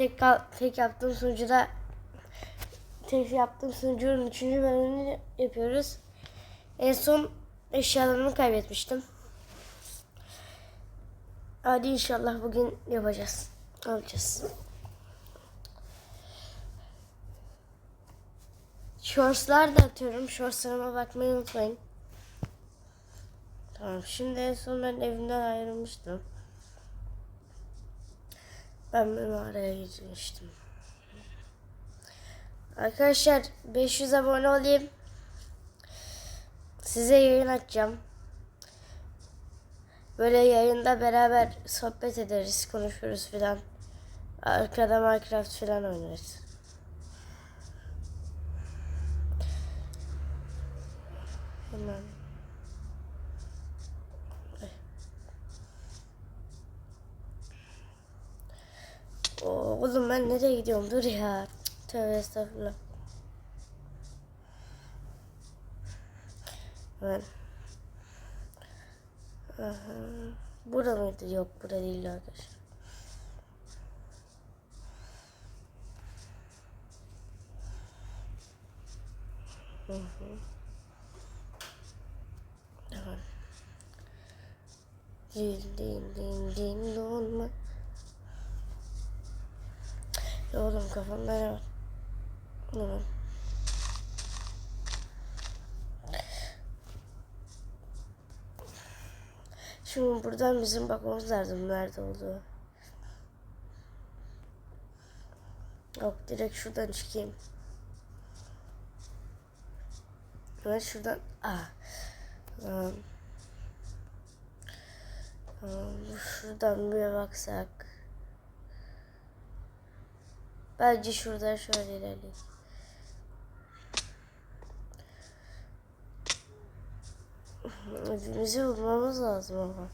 tek tek yaptığım sunucuda tek yaptığım sunucunun üçüncü bölümünü yapıyoruz. En son eşyalarımı kaybetmiştim. Hadi inşallah bugün yapacağız. Alacağız. Shortslar da atıyorum. Shortslarıma bakmayı unutmayın. Tamam. Şimdi en son ben evimden ayrılmıştım. Ben bir mağaraya. Arkadaşlar 500 abone olayım. Size yayın açacağım. Böyle yayında beraber sohbet ederiz, konuşuruz filan. Arkada Minecraft filan oynarız. Hemen. Oo, Oğlum ben nereye gidiyorum? Dur ya. Tövbe estağfurullah. Ben. Aha. Bura mıydı? Yok bura değil arkadaşlar. Hı hı. Tamam. Din din din din Ya oğlum kafamda ne var? Ne var? Şimdi buradan bizim bakmamız lazım nerede olduğu. Yok direkt şuradan çıkayım. Ben şuradan ah. Tamam. Tamam, Şuradan bir baksak. Bence şuradan şöyle ilerleyelim. Evimizi bulmamız lazım ama.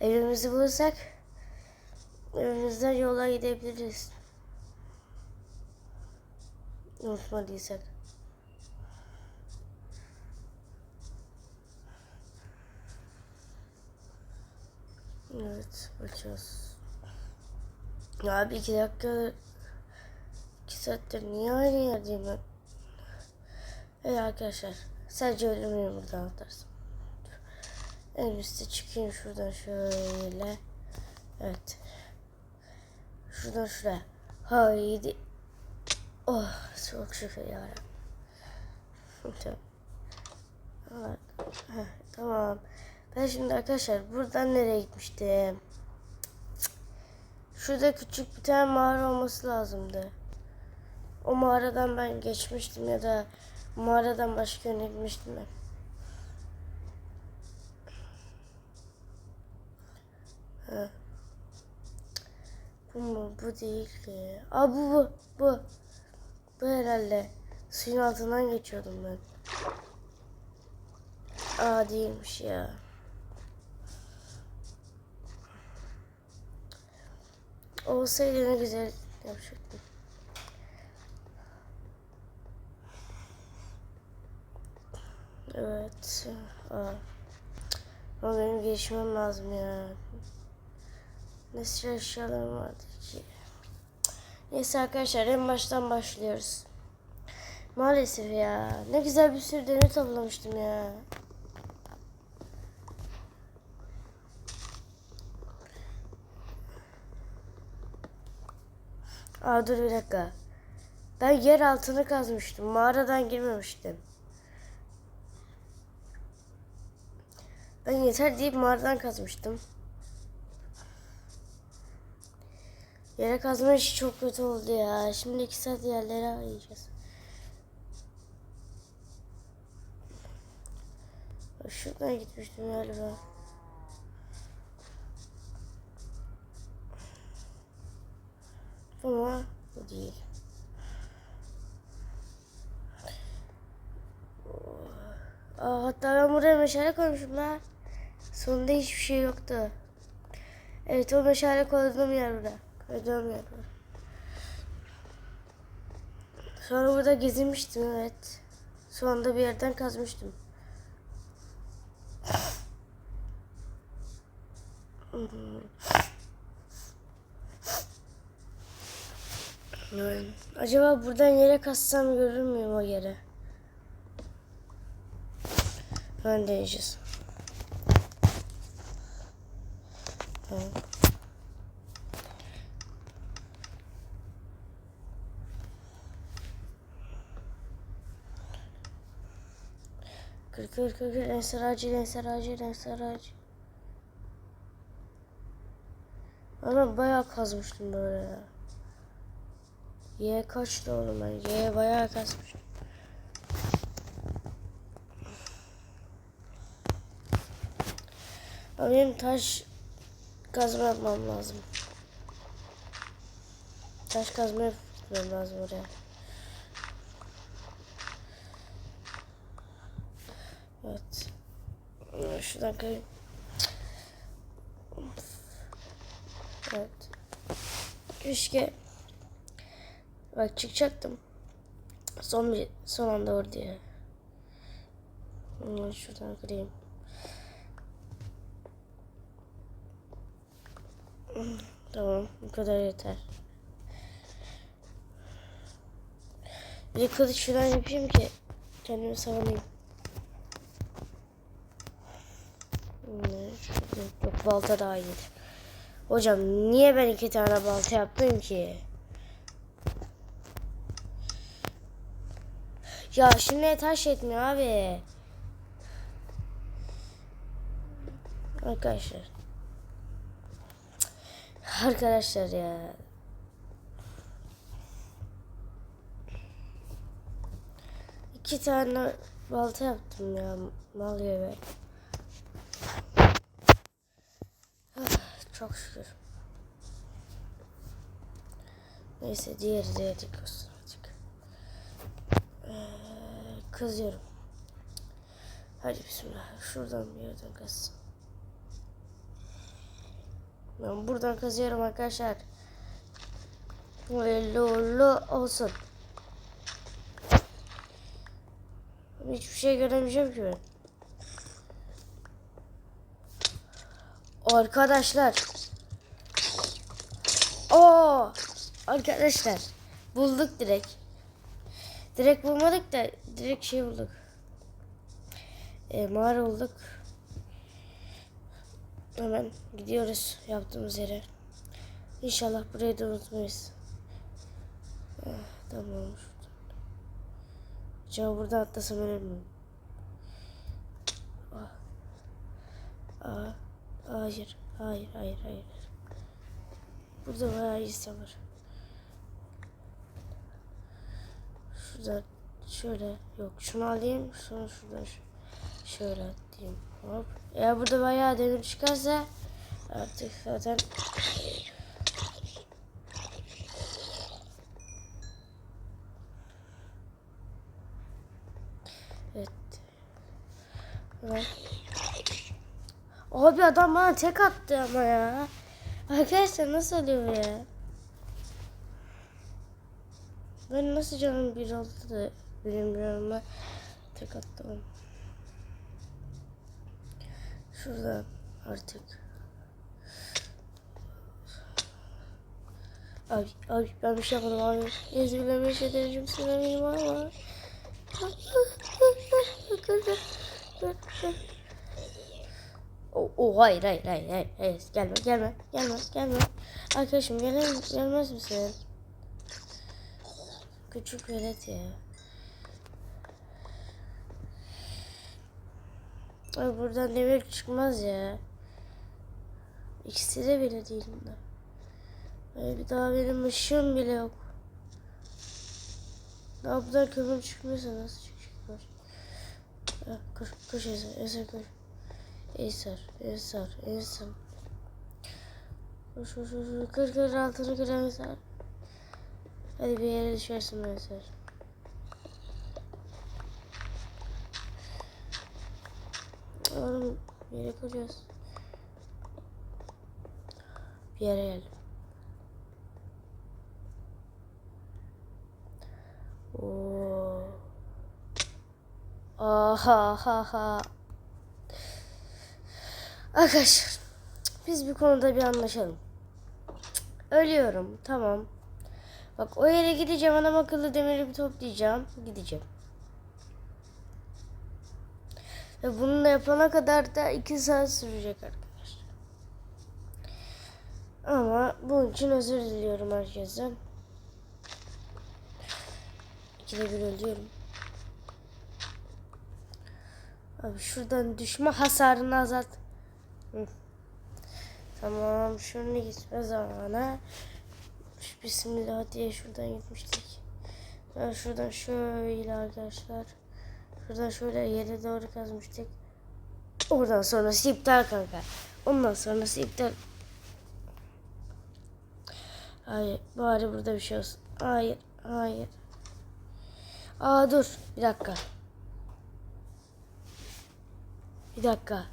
Evimizi bulursak evimizden yola gidebiliriz. Unutmadıysak. Evet, bakacağız. Abi iki dakika iki saattir niye aynı yerdeyim ben? Evet arkadaşlar, sadece ölümü buradan atarsın. En üstte çıkayım şuradan şöyle. Evet. Şuradan şuraya. Haydi. Oh çok şükür yarabbim. tamam. Heh, tamam. Ben şimdi arkadaşlar buradan nereye gitmiştim? Şurada küçük bir tane mağara olması lazımdı. O mağaradan ben geçmiştim ya da mağaradan başka yöne gitmiştim ben. Bu mu? Bu değil ki. Aa bu bu. Bu. Bu herhalde. Suyun altından geçiyordum ben. Aa değilmiş ya. Olsaydı ne güzel yapacaktım. Evet. Aa. Ama benim geçmem lazım ya. Ne eşyalarım vardı ki. Neyse arkadaşlar en baştan başlıyoruz. Maalesef ya. Ne güzel bir sürü demir toplamıştım ya. Aa dur bir dakika. Ben yer altını kazmıştım. Mağaradan girmemiştim. Ben yeter deyip mağaradan kazmıştım. Yere kazma işi çok kötü oldu ya. Şimdi iki saat yerleri arayacağız. Şuradan gitmiştim galiba. Ama bu değil. Hatta ben buraya meşale koymuşum lan. Sonunda hiçbir şey yoktu. Evet o meşale koyduğum yer burada. Koyduğum yer burada. Sonra burada gezinmiştim evet. Sonunda bir yerden kazmıştım. Acaba buradan yere kassam görür müyüm o yere? Ben deneyeceğiz. Evet. Kır kır kır kır ensar ağacı ensar ağacı ensar ağacı. Ama bayağı kazmıştım böyle ya. Y kaçtı oğlum ben? Y bayağı kazmıştım. Benim taş kazma yapmam lazım. Taş kazma yapmam lazım oraya. Evet. Şuradan kayayım. Evet. Keşke bak çıkacaktım. Son bir son anda oraya. Hmm, Şuradan kırayım. Tamam bu kadar yeter. Bir de kılıç falan yapayım ki kendimi savunayım. Yok balta daha iyi. Hocam niye ben iki tane balta yaptım ki? Ya şimdi taş etmiyor abi. Arkadaşlar. Arkadaşlar ya. İki tane balta yaptım ya. Mal gibi. Ah, Çok şükür. Neyse diğeri de yedik olsun artık. Ee, kızıyorum. Hadi bismillah. Şuradan bir yerden kazsın. Ben buradan kazıyorum arkadaşlar. Böyle uğurlu olsun. Hiçbir şey göremeyeceğim ki ben. Arkadaşlar. Oo! Arkadaşlar. Bulduk direkt. Direkt bulmadık da direkt şey bulduk. E, mağara bulduk. Hemen gidiyoruz yaptığımız yere. İnşallah burayı da unutmayız. Eh, tamam. Acaba burada atlasam ölür müyüm? Ah. Aa, hayır, hayır, hayır, hayır. Burada bayağı insan var. Şuradan şöyle, yok şunu alayım, sonra şuradan şöyle atayım. Hop. Eğer burada bayağı demir çıkarsa artık zaten Evet. Evet. Abi adam bana tek attı ama ya. Arkadaşlar nasıl oluyor ya? Ben nasıl canım bir oldu da bilmiyorum ben tek attım. Şuradan artık. Abi, abi ben bir şey yapmadım abi. Ezgilemeyi şey deneyeceğim benim ama. Oh, oh hayır hayır hayır hayır hayır gelme gelme gelme gelme arkadaşım gelir gelmez misin küçük velet ya Ay buradan demir çıkmaz ya ikisi de bile değil bunlar Ay bir daha benim ışığım bile yok daha buradan kömür çıkmıyorsa nasıl Ah, Koş koş Eser Eser koş Eser, Eser, Eser. Koş koş koş. Kır kır altını kır Eser. Hadi bir yere düşersin Eser. Oğlum yere kırıyoruz. Bir yere gel. Oo. Aha ha ha. Arkadaşlar biz bir konuda bir anlaşalım. Ölüyorum tamam. Bak o yere gideceğim adam akıllı demiri bir toplayacağım. Gideceğim. Ve bunu da yapana kadar da 2 saat sürecek arkadaşlar. Ama bunun için özür diliyorum herkesten. İkide bir ölüyorum. Abi şuradan düşme hasarını azalt. Hı. Tamam şunu gitme zamanı. Şu Bismillah diye şuradan gitmiştik. Ben şuradan şöyle arkadaşlar. Şuradan şöyle yere doğru kazmıştık. Oradan sonrası iptal kanka. Ondan sonrası iptal. Hayır bari burada bir şey olsun. Hayır hayır. Aa dur bir dakika. Bir dakika.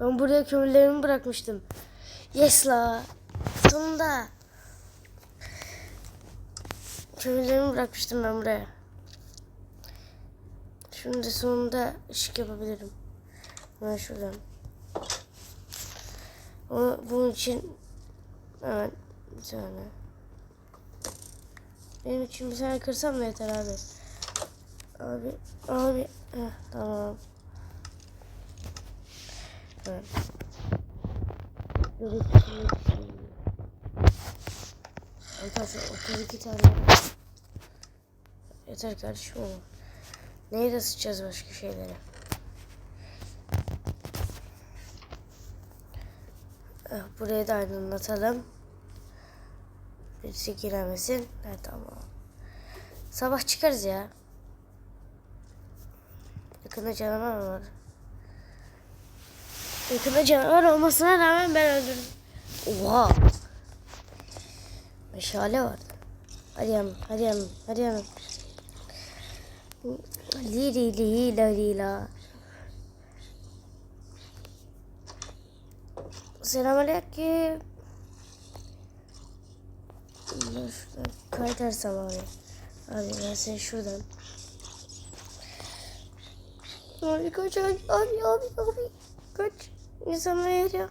Ben buraya kömürlerimi bırakmıştım. Yes la. Sonunda. Kömürlerimi bırakmıştım ben buraya. Şimdi sonunda ışık yapabilirim. Ben şuradan. Ama bunun için hemen bir tane. Benim için bir tane kırsam da yeter abi. Abi, abi. Heh, tamam. Evet. Arkadaşlar 32 tane. Yeter kardeşim ama. Neyi de sıçacağız başka şeylere? Eh, Burayı da aydınlatalım. Birisi giremesin. Ha, tamam. Sabah çıkarız ya. Yakında canavar var? Yakında canavar olmasına rağmen ben öldürdüm. Oha. Meşale vardı. Hadi yanım, hadi yanım, hadi yanım. Li li li la. Selamünaleyküm. Şuradan kaytarsam abi. Abi ben seni şuradan. Abi kaç abi abi abi abi. Kaç. İnsanlar geliyor.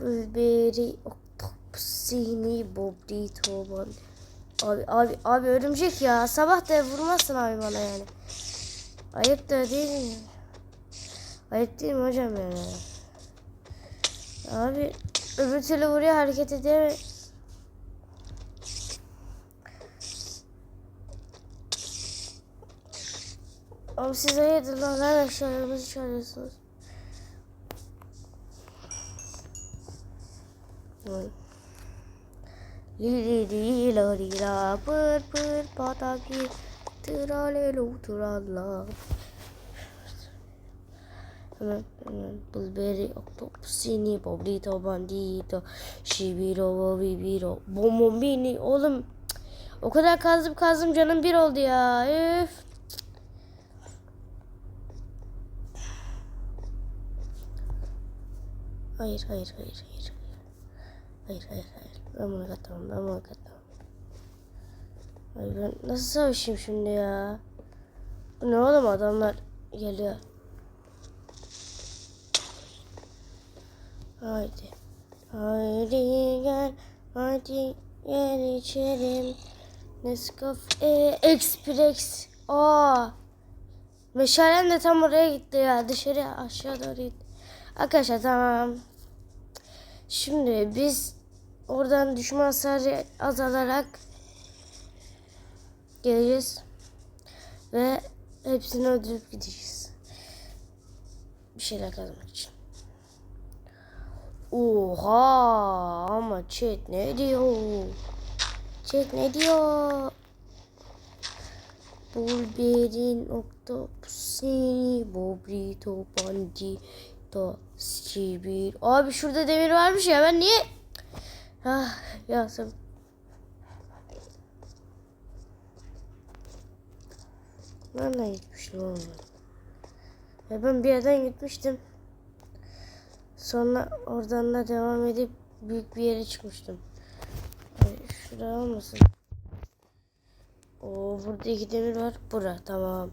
Bülberi oktopsini bobdi toban. Abi abi abi örümcek ya. Sabah da vurmazsın abi bana yani. Ayıp da değil mi? Ayıp değil mi hocam yani? Abi öbür türlü vuruyor hareket edemiyor. Abi siz hayırdır lan her aşağılarımızı çağırıyorsunuz. Li li li la li la pır pır pataki tralelo tralla. Bulberi Octopusini Bobrito Bandito Shibiro Bibiro Bombini oğlum o kadar kazdım kazdım canım bir oldu ya üf. Hayır hayır hayır hayır. Hayır hayır hayır. Ben bunu katamam. Ben bunu katamam. Hayır ben nasıl savaşayım şimdi ya? Ne oğlum adamlar geliyor. Haydi. Haydi gel. Haydi gel içelim. Nescafe Express. Aa. Meşalem de tam oraya gitti ya. Dışarı aşağı doğru gitti. Arkadaşlar tamam. Şimdi biz oradan düşman hasarı azalarak geleceğiz. Ve hepsini öldürüp gideceğiz. Bir şeyler kazanmak için. Oha ama chat ne diyor? Chat ne diyor? Bulberin oktopusini bobrito bandito sibir. Abi şurada demir varmış ya ben niye? Ah yazım. Nereden gitmiştim oğlum? Ya ben bir yerden gitmiştim. Sonra oradan da devam edip büyük bir yere çıkmıştım. Ay, şurada olmasın. Oo burada iki demir var. Bura tamam.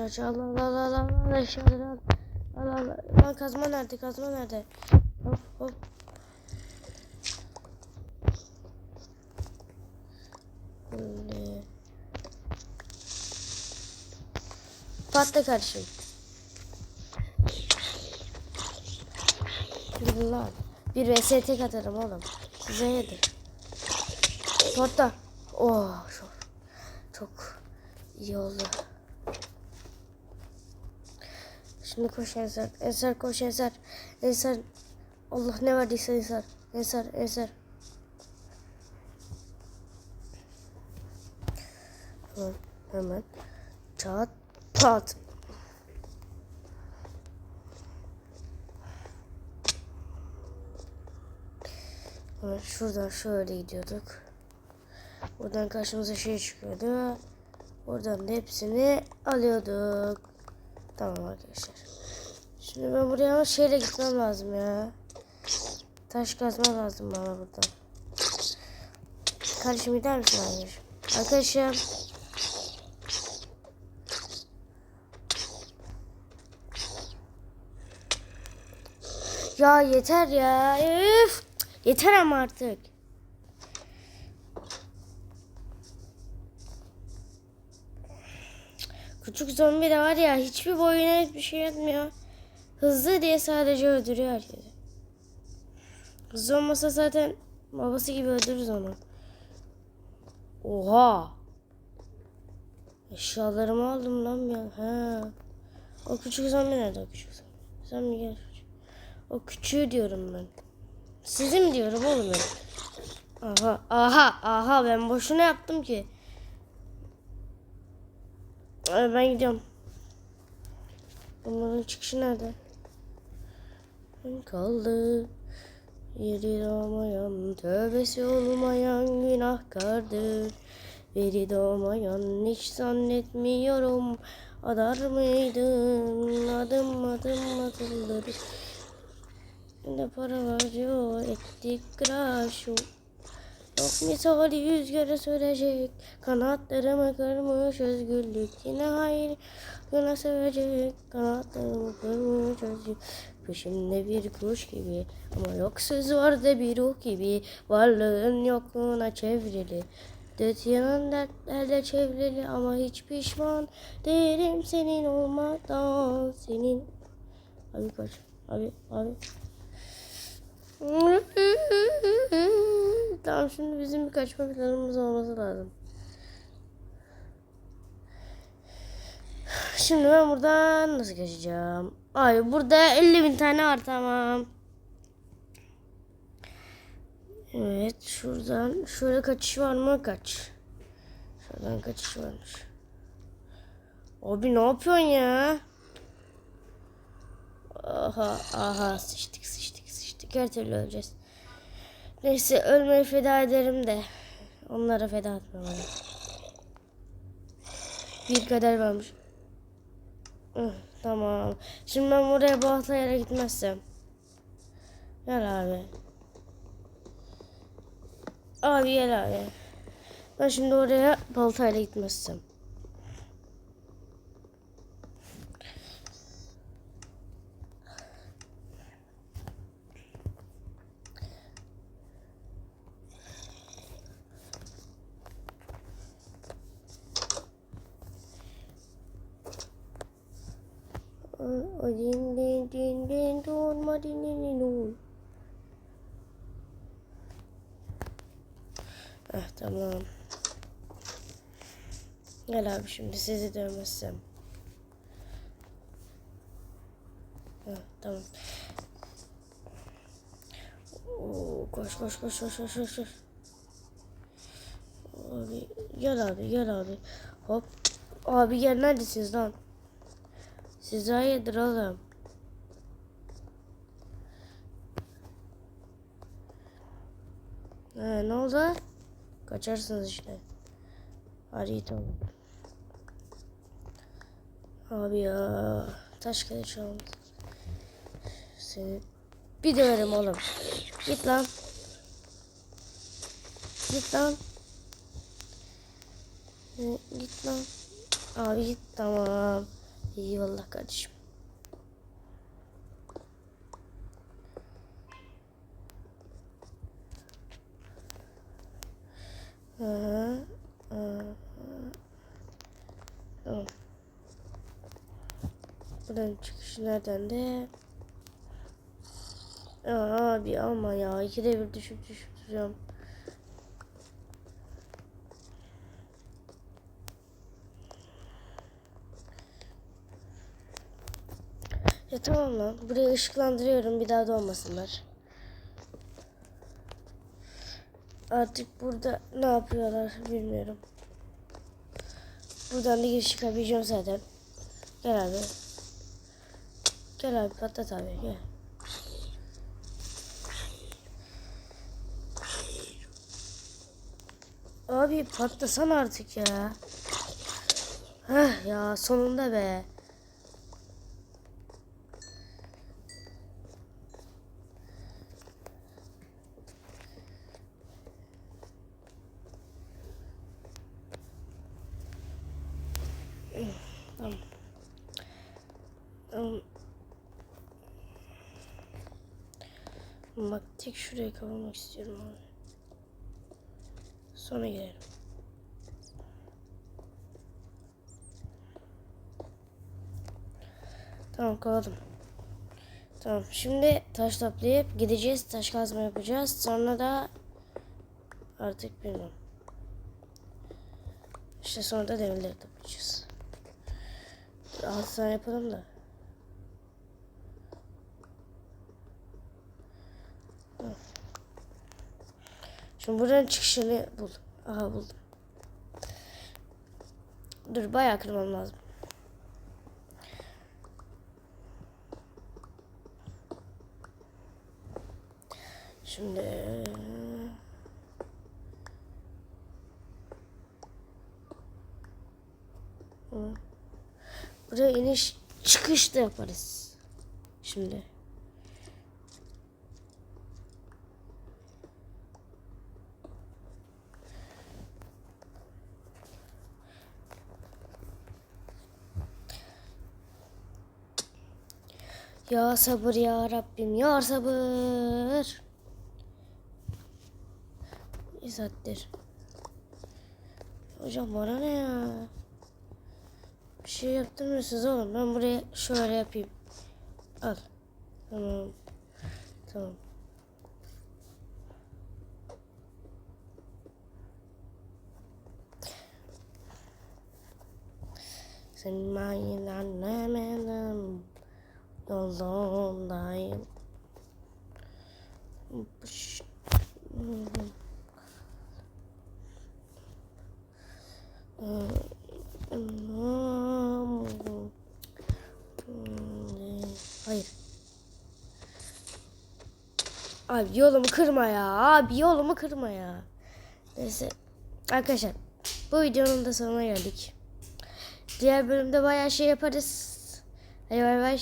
Aç al al al al al al aşağıdan al. Al al. Lan kazma nerede? Kazma nerede? Hop hop. Şimdi. Patla kardeşim. Gidin lan. Bir vs tek atarım oğlum. Size yedir. Patla. Oh çok, çok iyi oldu. Şimdi koş Ensar. Ensar koş Ensar. Ensar. Allah ne verdiyse Ensar. Ensar. Ensar. Hemen. Çat. Pat. Hemen şuradan şöyle gidiyorduk. Buradan karşımıza şey çıkıyordu. Oradan da hepsini alıyorduk. Tamam arkadaşlar. Şimdi ben buraya ama şeyle gitmem lazım ya. Taş kazma lazım bana buradan. Kardeşim gider misin arkadaşım? Arkadaşım. Ya yeter ya. Üf. Yeter ama artık. Küçük zombi de var ya hiçbir boyuna hiçbir şey yapmıyor. Hızlı diye sadece öldürüyor herkesi. Hızlı olmasa zaten babası gibi öldürürüz onu. Oha. Eşyalarımı aldım lan an. Ha. O küçük zombi nerede o küçük zombi? Zombi gel. O küçüğü diyorum ben. Sizin diyorum oğlum ben. Aha aha aha ben boşuna yaptım ki. Ay, Ben gidiyorum. Bunların çıkışı nerede? Kaldı. Yeri doğmayan, tövbesi olmayan günahkardır. Veri doğmayan hiç zannetmiyorum. Adar mıydın? Adım adım atılır. Ne para var yok. Ettik graşu. Yok misali yüz göre sürecek Kanatlarımı kırmış özgürlük. Yine hayır Yine sevecek Kanatlarımı kırmış özgürlük. Peşimde bir kuş gibi Ama yok söz var da bir ruh gibi. Varlığın yokluğuna çevrili. Dört yanın dertlerle çevrili Ama hiç pişman değilim senin olmadan Senin. Abi kaç. Abi abi Tamam şimdi bizim bir kaçma planımız olması lazım. Şimdi ben buradan nasıl kaçacağım? Ay burada 50 bin tane var tamam. Evet şuradan şöyle kaçış var mı? Kaç. Şuradan kaçış varmış. Abi ne yapıyorsun ya? Aha aha sıçtık sıçtık sıçtık her türlü öleceğiz. Neyse ölmeyi feda ederim de onlara feda etmem. Bir kadar varmış. Tamam. Şimdi ben buraya baltayla gitmezsem. Gel abi. Abi gel abi. Ben şimdi oraya baltayla gitmezsem. O din din din din don ma din din din don. Ah tamam. Gel abi şimdi sizi dövmezsem. Ah, tamam. Oo, koş koş koş koş koş koş. Abi gel abi gel abi. Hop. Abi gel neredesiniz lan? Siz hayırdır oğlum? Ha, ne oldu? Kaçarsınız işte. İyi tamam. Abi ya. Taş kılıç. Seni bir döverim oğlum. Git lan. Git lan. Git lan. Abi git tamam. Eyvallah kardeşim. Hı hı. Tamam. Buradan çıkış nereden de? Abi ama ya ikide bir düşüp düşüp duruyorum. Ya tamam lan. Burayı ışıklandırıyorum. Bir daha doğmasınlar. Artık burada ne yapıyorlar bilmiyorum. Buradan da giriş çıkabileceğim zaten. Gel abi. Gel abi patlat abi gel. Abi patlasan artık ya. Heh ya sonunda be. Tamam. Tamam. Bak tek şurayı kapamak istiyorum abi. Sonra girelim. Tamam kapadım. Tamam şimdi taş toplayıp gideceğiz taş kazma yapacağız. Sonra da artık bilmem. İşte sonra da demirleri toplayacağız. Altı tane yapalım da. Şimdi buradan çıkışını bul. Aha buldum. Dur bayağı kırmam lazım. Şimdi. Buraya iniş çıkış da yaparız. Şimdi. Ya sabır ya Rabbim ya sabır. Bir saattir. Hocam bana ne ya? Bir şey yaptırmıyorsunuz oğlum. Ben buraya şöyle yapayım. Al. Tamam. Tamam. Sen benim annemenim yolundayım. Pış. Hayır. Abi yolumu kırma ya. Abi yolumu kırma ya. Neyse. Arkadaşlar bu videonun da sonuna geldik. Diğer bölümde bayağı şey yaparız. Hadi bay bay.